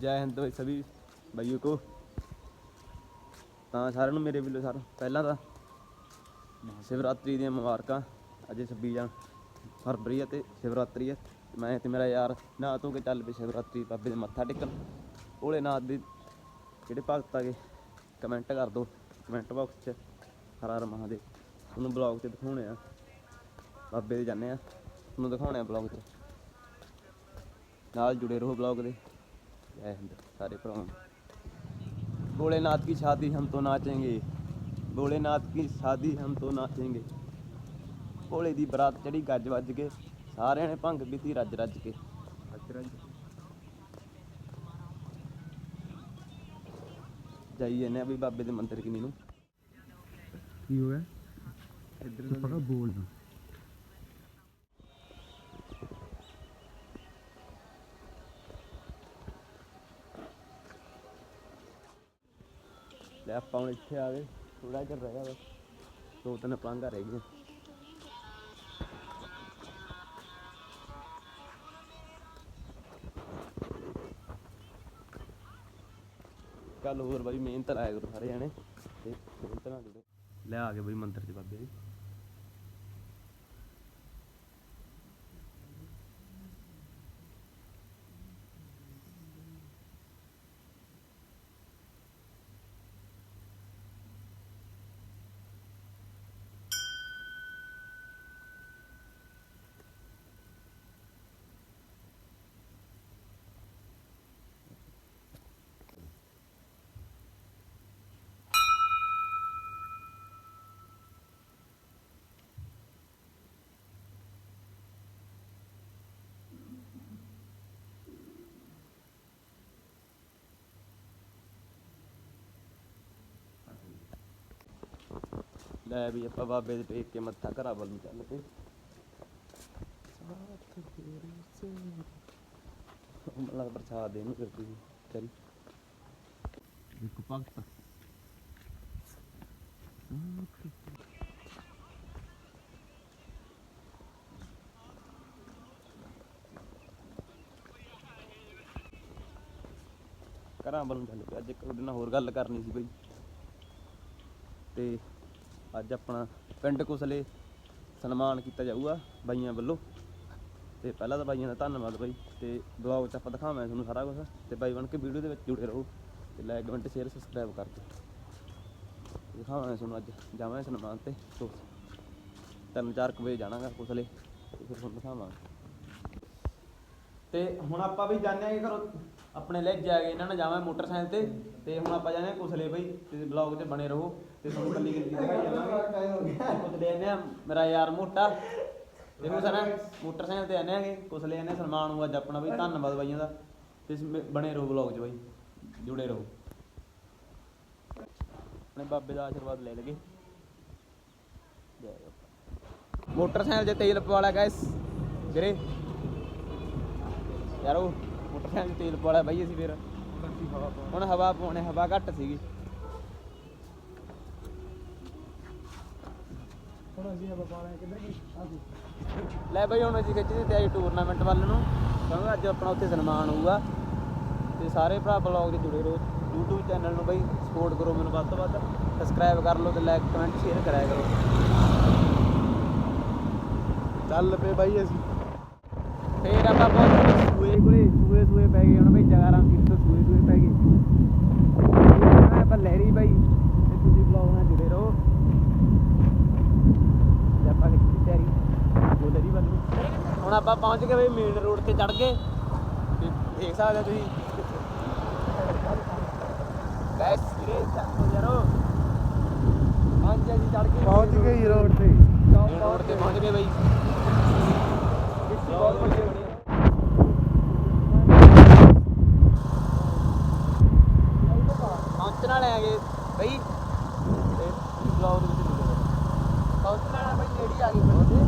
ਜੈ ਹਿੰਦ ਭਾਈ ਸਭੀ ਭਾਈਓ ਕੋ। ਤਾਂ ਸਾਰਿਆਂ ਨੂੰ ਮੇਰੇ ਵੱਲੋਂ ਸਰ ਪਹਿਲਾਂ ਤਾਂ ਸ਼ਿਵਰਾਤਰੀ ਦੀਆਂ ਮੁਬਾਰਕਾਂ। ਅੱਜ 26 ਜਨ ਫਰਵਰੀ ਹੈ ਤੇ ਸ਼ਿਵਰਾਤਰੀ ਹੈ ਮੈਂ ਤੇ ਮੇਰਾ ਯਾਰ ਨਾ ਧੋ ਕੇ ਚੱਲ ਪਏ ਸ਼ਿਵਰਾਤਰੀ ਬਾਬੇ ਦੇ ਮੱਥਾ ਟੇਕਣ। ਭੋਲੇ ਨਾਥ ਦੇ ਜਿਹੜੇ ਭਗਤ ਆਗੇ ਕਮੈਂਟ ਕਰ ਦਿਓ। ਕਮੈਂਟ ਬਾਕਸ 'ਚ ਹਰ ਹਰ ਮਹਾਦੇਵ। ਤੁਹਾਨੂੰ ਬਲੌਗ 'ਚ ਦਿਖਾਉਣੇ ਆ। ਬਾਬੇ ਦੇ ਜਾਂਦੇ ਆ। ਤੁਹਾਨੂੰ ਦਿਖਾਉਣੇ ਆ ਬਲੌਗ 'ਚ। ਨਾਲ ਜੁੜੇ ਰਹੋ ਬਲੌਗ ਦੇ। ਜੈ ਹਿੰਦ ਸਾਰੇ ਭਰਾਵਾਂ ਨੂੰ भोलेनाथ की शादी हम तो नाचेंगे भोलेनाथ की शादी हम तो नाचेंगे ਭੋਲੇ ਦੀ ਬਰਾਤ ਚੜੀ ਗੱਜ ਵੱਜ ਕੇ ਸਾਰਿਆਂ ਨੇ ਭੰਗ ਪੀਤੀ ਰੱਜ ਰੱਜ ਕੇ ਜਾਈਏ ਨੇ ਵੀ ਬਾਬੇ ਦੇ ਮੰਦਿਰ ਕਿਨੀ ਨੂੰ ਕੀ ਹੋਇਆ ਇੱਧਰ ਪਕਾ ਬੋਲ ਲੈ ਆਪਾਂ ਹੁਣ ਇੱਥੇ ਆ ਗਏ। ਥੋੜਾ ਜਿਹਾ ਰਹਿ ਗਿਆ ਬਸ। ਦੋ ਤਿੰਨ ਪਾਂਗਾ ਰਹਿ ਗਈਆਂ ਕੱਲ ਹੋਰ ਬਾਈ, ਮਿਹਨਤ ਲਾਇਆ ਕਰੋ ਸਾਰੇ ਜਣੇ। ਤੇ ਮਿਹਨਤ ਨਾਲ ਜੁੜੇ। ਲੈ ਆ ਗਏ ਬਾਈ ਮੰਦਿਰ ਚ ਬਾਬੇ। ਦੀ ਲੈ ਵੀ ਆਪਾਂ ਬਾਬੇ ਦੇ ਟੇਕ ਕੇ ਮੱਥਾ ਘਰਾਂ ਵੱਲ ਨੂੰ ਚੱਲ ਪਏ। ਮਤਲਬ ਪ੍ਰਸਾਦ ਦੇਣ ਨੂੰ ਕਰਦੀ ਸੀ ਚਲ ਇੱਕ ਭਗਤ। ਘਰਾਂ ਵੱਲ ਨੂੰ ਚੱਲ ਪਏ। ਅੱਜ ਇੱਕ ਤੁਹਾਡੇ ਨਾਲ ਹੋਰ ਗੱਲ ਕਰਨੀ ਸੀ ਬਈ। ਤੇ ਅੱਜ ਆਪਣਾ ਪਿੰਡ ਕੁਸਲੇ ਸਨਮਾਨ ਕੀਤਾ ਜਾਊਗਾ ਬਾਈਆਂ ਵੱਲੋਂ। ਤੇ ਪਹਿਲਾਂ ਤਾਂ ਬਾਈਆਂ ਦਾ ਧੰਨਵਾਦ ਬਾਈ, ਤੇ ਬਲੌਗ 'ਚ ਆਪਾਂ ਦਿਖਾਵਾਂਗੇ ਤੁਹਾਨੂੰ ਸਾਰਾ ਕੁਝ ਤੇ ਬਾਈ ਬਣ ਕੇ ਵੀਡੀਓ ਦੇ ਵਿੱਚ ਜੁੜੇ ਰਹੋ ਤੇ ਲਾਈਕ ਕਮੈਂਟ ਸ਼ੇਅਰ ਸਬਸਕ੍ਰਾਈਬ ਕਰ ਦਿਓ ਦਿਖਾਵਾਂਗੇ ਤੁਹਾਨੂੰ ਅੱਜ ਜਾਵਾਂਗੇ ਸਨਮਾਨ ਤੇ। ਤੋਂ ਤਿੰਨ ਚਾਰ ਕੁ ਵਜੇ ਜਾਣਾਗਾ ਕੁਸਲੇ, ਤੇ ਫਿਰ ਤੁਹਾਨੂੰ ਦਿਖਾਵਾਂਗੇ। ਤੇ ਹੁਣ ਆਪਾਂ ਵੀ ਜਾਣਦੇ ਆਂਗੇ ਘਰੋਂ ਆਪਣੇ ਲੈ ਜਾ ਕੇ ਇਹਨਾਂ ਨਾਲ ਜਾਵਾਂ ਮੋਟਰਸਾਈਕਲ ਤੇ। ਤੇ ਹੁਣ ਆਪਾਂ ਜਾਣੇ ਕੁਸਲੇ ਬਈ, ਤੇ ਬਲੌਗ 'ਚ ਬਣੇ ਰਹੋ। ਤੇ ਤੁਹਾਨੂੰ ਕੱਲੀ ਕੱਲੀ ਦਿਖਾਈ ਜਾਵਾਂਗੇ ਕੁਸਲੇ ਆਨੇ ਆ ਮੇਰਾ ਯਾਰ ਮੋਟਾ। ਤੇ ਉਹ ਸਾਰਾ ਮੋਟਰਸਾਈਕਲ ਤੇ ਆਨੇ ਆਗੇ ਕੁਸਲੇ ਆਨੇ ਸਨਮਾਨ ਹੋਊ ਅੱਜ ਆਪਣਾ ਬਈ ਧੰਨਵਾਦ ਬਾਈਆਂ ਦਾ। ਤੇ ਇਸ ਮੇ- ਬਣੇ ਰਹੋ ਬਲੌਗ 'ਚ ਬਈ ਜੁੜੇ ਰਹੋ। ਆਪਣੇ ਬਾਬੇ ਦਾ ਆਸ਼ੀਰਵਾਦ ਲੈ ਲਗੇ। ਮੋਟਰਸਾਈਕਲ 'ਚ ਤੇਲ ਪਵਾ ਲਿਆ ਗਾਇਸ ਵੀਰੇ। ਯਾਰੋ ਮੋਟਰਸਾਈਕਲ 'ਚ ਤੇਲ ਪਵਾ ਲਿਆ ਬਾਈ ਅਸੀਂ ਫਿਰ। ਹੁਣ ਹਵਾ ਪਾਉਣੇ ਹਵਾ ਘੱਟ ਸੀਗੀ ਹੁਣ ਅਸੀਂ ਹਵਾ ਪਾਣਾ ਕਿੱਧਰ ਕੀ ਆਸੀ ਲੈ ਬਈ, ਹੁਣ ਅਸੀਂ ਖਿੱਚਦੇ ਤੇ ਆਈ ਟੂਰਨਾਮੈਂਟ ਵੱਲ ਨੂੰ। ਕਿਉਂਕਿ ਅੱਜ ਆਪਣਾ ਉੱਥੇ ਸਨਮਾਨ ਹੋਊਗਾ। ਤੇ ਸਾਰੇ ਭਰਾ ਬਲੌਗ 'ਚ ਜੁੜੇ ਰਹੋ। YouTube ਚੈਨਲ ਨੂੰ ਬਈ ਸਪੋਰਟ ਕਰੋ ਮੈਨੂੰ ਵੱਧ ਤੋਂ ਵੱਧ। ਸਬਸਕ੍ਰਾਈਬ ਕਰ ਲਓ ਤੇ ਲਾਈਕ ਕਮੈਂਟ ਸ਼ੇਅਰ ਕਰਿਆ ਕਰੋ। ਚੱਲ ਪਏ ਬਾਈ ਅਸੀਂ। ਫੇਰ ਆਪਾਂ ਬਹੁਤ ਸੂਏ ਕੋਲੇ, ਸੂਏ ਸੂਏ ਪੈ ਗਏ ਹੁਣ ਬਈ ਜਗਾਰਾਮ ਕੀ ਸੂਏ ਸੂਏ ਪੈ ਗਏ ਇਹ ਆਪਾਂ ਲਹਿਰੀ ਬਾਈ ਤੇ ਤੁਸੀਂ ਬਲੌਗ ਨਾਲ ਜੁੜੇ ਰਹੋ ਤੇ ਆਪਾਂ ਕਿੱਥੇ ਤਿਆਰੀ ਜੋ ਲਹਿਰੀ ਵੱਲ ਨੂੰ ਹੁਣ ਆਪਾਂ ਪਹੁੰਚ ਗਏ ਬਈ ਮੇਨ ਰੋਡ ਤੇ ਚੜ ਗਏ। ਤੇ ਦੇਖ ਸਕਦੇ ਹੋ ਤੁਸੀਂ। ਗੈਸ ਵੀਰੇ ਚੱਕੋ ਯਾਰੋ। ਪਹੁੰਚ ਗਏ ਜੀ ਚੜ ਗਏ। ਪਹੁੰਚ ਗਏ ਰੋਡ ਤੇ। ਰੋਡ ਤੇ ਪਹੁੰਚ ਗਏ ਬਈ। ਬਹੁਤ ਵੱਡੀ ਬਣੀ। ਪਹੁੰਚਣ ਵਾਲੇ ਆਗੇ ਬਈ। ਤੇ ਬਲੌਗ ਦੇ ਵਿੱਚ ਪਹੁੰਚਣ ਵਾਲਾ ਬਈ ਨੇੜੀ ਆ ਤੇ ਬਈ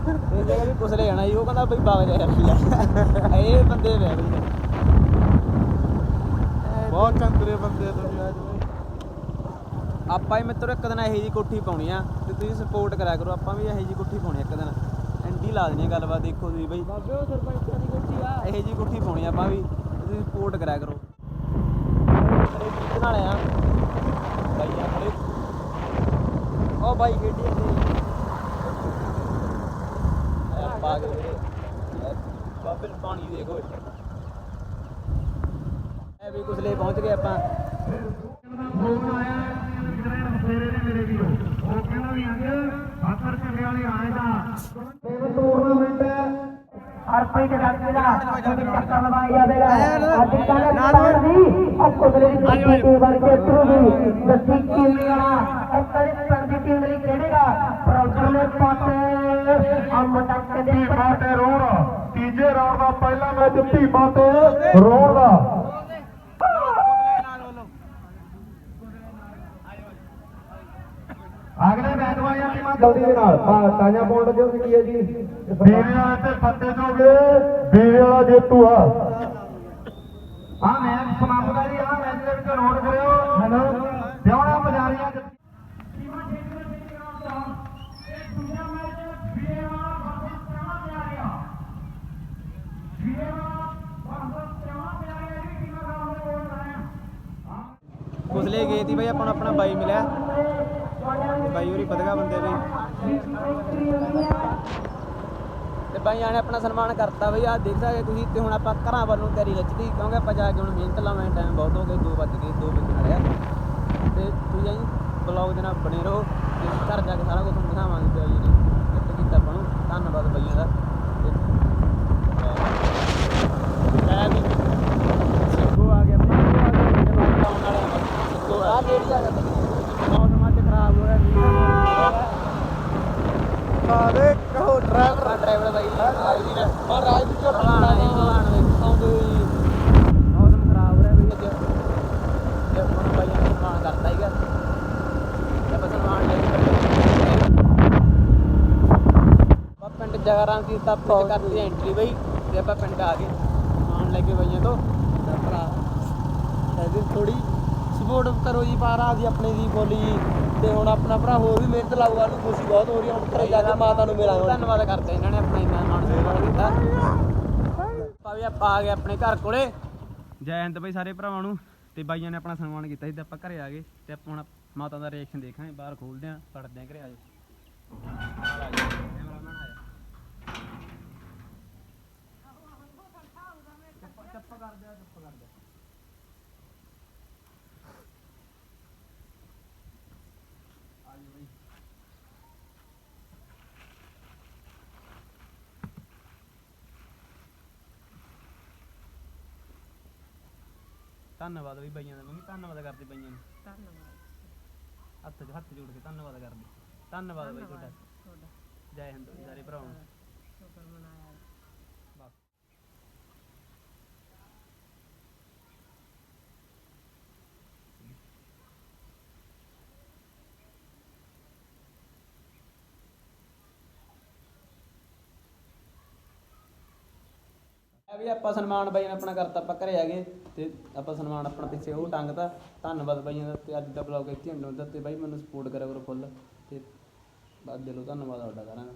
ਇਹ ਜਗ੍ਹਾ ਵੀ ਕੁਸਲੇ ਜਾਣਾ ਸੀ ਉਹ ਕਹਿੰਦਾ ਬਈ ਬਾਗ ਜਾ ਯਾਰ ਇਹ ਬੰਦੇ ਵੇ ਬਈ ਬਹੁਤ ਚੰਦਰੇ ਬੰਦੇ ਤੁਸੀਂ ਅੱਜ ਆਪਾਂ ਹੀ ਮਿੱਤਰੋ ਇੱਕ ਦਿਨ ਇਹੋ ਜੀ ਕੋਠੀ ਪਾਉਣੀ ਆ ਤੇ ਤੁਸੀਂ ਸਪੋਰਟ ਕਰਿਆ ਕਰੋ ਆਪਾਂ ਵੀ ਇਹੋ ਜੀ ਕੋਠੀ ਪਾਉਣੀ ਆ ਇੱਕ ਦਿਨ। ਐਂਡੀ ਲਾ ਦੇਣੀ ਆ ਗੱਲਬਾਤ ਦੇਖੋ ਤੁਸੀਂ ਬਈ। ਬਾਬੇ ਉਹ ਸਰਪੰਚਾਂ ਦੀ ਕੋਠੀ ਆ। ਇਹੋ ਜੀ ਕੋਠੀ ਪਾਉਣੀ ਆ ਆਪਾਂ ਵੀ ਤੇ ਤੁਸੀਂ ਸਪੋਰਟ ਕਰਿਆ ਕਰੋ। ਕਿਹਦੇ ਨਾਲ ਆ ਬਾਈ ਆ ਖੜੇ। ਉਹ ਬਾਈ ਖੇਡੀ ਜਾਂਦੇ। ਵੀਰੇ ਬਾਬੇ ਨੂੰ ਪਾਣੀ ਦੇਖੋ ਐ ਵੀ ਕੁਸਲੇ ਪਹੁੰਚ ਗਏ ਆਪਾਂ। ਹਰਪ੍ਰੀਤ ਜੱਟ ਦਾ ਚੱਕਰ ਲਵਾਈ ਜਾਵੇਗਾ। ਅੱਜ ਕੱਲ੍ਹ ਨਾਰ ਦੀ ਉਹ ਕੁਦਰੇ ਦੀ ਟੀਮ ਵਰਗੇ ਥਰੂ ਦੀ ਦੱਸੀ ਉਹ ਕਦੇ ਪਿੰਡ ਦੀ ਟੀਮ ਲਈ ਖੇਡੇਗਾ ਪ੍ਰੋਗਰਾਮ ਦੇ ਪਾਤੇ ਧੀਮਾ ਤੇ ਰੋਣ। ਤੀਜੇ ਰਾਉਂਡ ਦਾ ਪਹਿਲਾ ਮੈਚ ਧੀਮਾ ਤੇ ਰੋਣ ਦਾ। ਅਗਲੇ ਮੈਚ ਵਾਲੀਆਂ ਟੀਮਾਂ ਜਲਦੀ ਦੇ ਨਾਲ। ਤਾਂਜਾ ਪਾਉਣ ਲੱਗੇ ਹੋ ਕੀ ਹੈ ਜੀ। ਵੀਰੇ ਵਾਲਾ ਤੇ ਫੱਤੇ ਜੋਗੇ ਵੀਰੇ ਵਾਲਾ ਜੇਤੂ ਆ। ਆ ਮੈਚ ਸਮਾਪਤ ਹੈ ਜੀ। ਆ ਮੈਚ ਦੇ ਵਿੱਚ ਨੋਟ ਕਰਿਓ। ਕੁਸਲੇ ਗਏ ਤੀ ਬਈ, ਆਪਾਂ ਨੂੰ ਆਪਣਾ ਬਾਈ ਮਿਲਿਆ। ਬਾਈ ਹੋਰੀ ਪਤਗਾ ਬੰਦੇ ਬਈ ਤੇ ਬਾਈਆਂ ਨੇ ਆਪਣਾ ਸਨਮਾਨ ਕਰਤਾ ਬਈ। ਆ ਦੇਖ ਸਕਦੇ ਤੁਸੀਂ, ਤੇ ਹੁਣ ਆਪਾਂ ਘਰਾਂ ਵੱਲ ਨੂੰ ਤਿਆਰੀ ਖਿੱਚਦੀ ਕਿਉਂਕਿ ਆਪਾਂ ਜਾ ਕੇ ਹੁਣ ਮਿਹਨਤ ਲਾਵਾਂ ਟਾਈਮ ਬਹੁਤ ਹੋ ਗਏ 2 ਵੱਜ ਗਏ 2 ਵਜੇ ਵਾਲੇ ਤੇ ਤੁਸੀਂ ਐਂ ਬਲੌਗ ਦੇ ਨਾਲ ਬਣੇ ਰਹੋ, ਤੇ ਘਰ ਜਾ ਕੇ ਸਾਰਾ ਕੁਝ ਤੁਹਾਨੂੰ ਦਿਖਾਵਾਂਗੇ ਬਾਈ ਨੇ ਕਿੱਥੇ ਕੀਤਾ ਆਪਾਂ ਨੂੰ। ਧੰਨਵਾਦ ਬਾਈਆਂ ਦਾ। ਕਰਾਂ ਦੀ ਤਾਂ ਪਿੰਡ ਕਰਦੀ ਐਂਟਰੀ ਬਈ ਤੇ ਆਪਾਂ ਪਿੰਡ ਆ ਗਏ ਆਣ ਲੈ ਕੇ ਬਈਆਂ ਤੋਂ। ਤਾਂ ਭਰਾ ਇਹਦੀ ਥੋੜੀ ਸਪੋਰਟ ਕਰੋ ਜੀ ਪਾਰਾ ਦੀ ਆਪਣੇ ਦੀ ਬੋਲੀ। ਜੀ ਤੇ ਹੁਣ ਆਪਣਾ ਭਰਾ ਹੋਰ ਵੀ ਮਿਹਨਤ ਲਾਊਗਾ ਨੂੰ ਖੁਸ਼ੀ ਬਹੁਤ ਹੋ ਰਹੀ ਹੁਣ ਘਰੇ ਜਾ ਕੇ ਮਾਤਾ ਨੂੰ ਮਿਲਾਂਗੇ। ਧੰਨਵਾਦ ਕਰਦੇ ਇਹਨਾਂ ਨੇ ਆਪਣਾ ਇੰਨਾ ਮਾਣ ਸਨਮਾਨ ਕੀਤਾ। ਭਾਵੇਂ ਆਪਾਂ ਆ ਗਏ ਆਪਣੇ ਘਰ ਕੋਲੇ। ਜੈ ਹਿੰਦ ਬਈ ਸਾਰੇ ਭਰਾਵਾਂ ਨੂੰ। ਤੇ ਬਾਈਆਂ ਨੇ ਆਪਣਾ ਸਨਮਾਨ ਕੀਤਾ ਸੀ ਤੇ ਆਪਾਂ ਘਰੇ ਆ ਗਏ। ਤੇ ਆਪਾਂ ਹੁਣ ਮਾਤਾ ਦਾ ਰਿਐਕਸ਼ਨ ਦੇਖਾਂਗੇ ਬਾਹਰ ਖੋਲਦੇ ਆਂ ਪੜਦੇ ਆਂ ਘਰੇ ਆ ਜਾਓ। ਕਰ ਦਿਆ ਚੱਪ ਕਰ ਦਿਆ ਆ। ਜਾਓ ਬਈ। ਧੰਨਵਾਦ ਵੀ ਬਾਈਆਂ ਦਾ ਮੰਮੀ ਧੰਨਵਾਦ ਕਰਦੇ ਬਾਈਆਂ ਨੂੰ। ਧੰਨਵਾਦ। ਹੱਥ 'ਚ ਹੱਥ ਜੋੜ ਕੇ ਧੰਨਵਾਦ ਕਰਦੇ। ਧੰਨਵਾਦ ਬਾਈ ਤੁਹਾਡਾ। ਜੈ ਹਿੰਦ ਜੀ ਸਾਰੇ ਭਰਾਵਾਂ ਨੂੰ। ਬਸ ਇਹ ਵੀ ਆਪਾਂ ਸਨਮਾਨ ਬਾਈ ਨੇ ਆਪਣਾ ਕਰਤਾ, ਆਪਾਂ ਘਰੇ ਆ ਗਏ ਤੇ ਆਪਾਂ ਸਨਮਾਨ ਆਪਣਾ ਪਿੱਛੇ ਉਹ ਟੰਗਤਾ। ਧੰਨਵਾਦ ਬਾਈਆਂ ਦਾ ਤੇ ਅੱਜ ਦਾ ਬਲੌਗ ਇੱਥੇ ਹੁੰਦਾ ਤੇ ਬਾਈ ਮੈਨੂੰ ਸਪੋਰਟ ਕਰਿਆ ਕਰੋ ਫੁੱਲ ਤੇ ਬਾਅਦ ਦਿਲੋਂ ਧੰਨਵਾਦ ਤੁਹਾਡਾ ਕਰਾਂਗਾ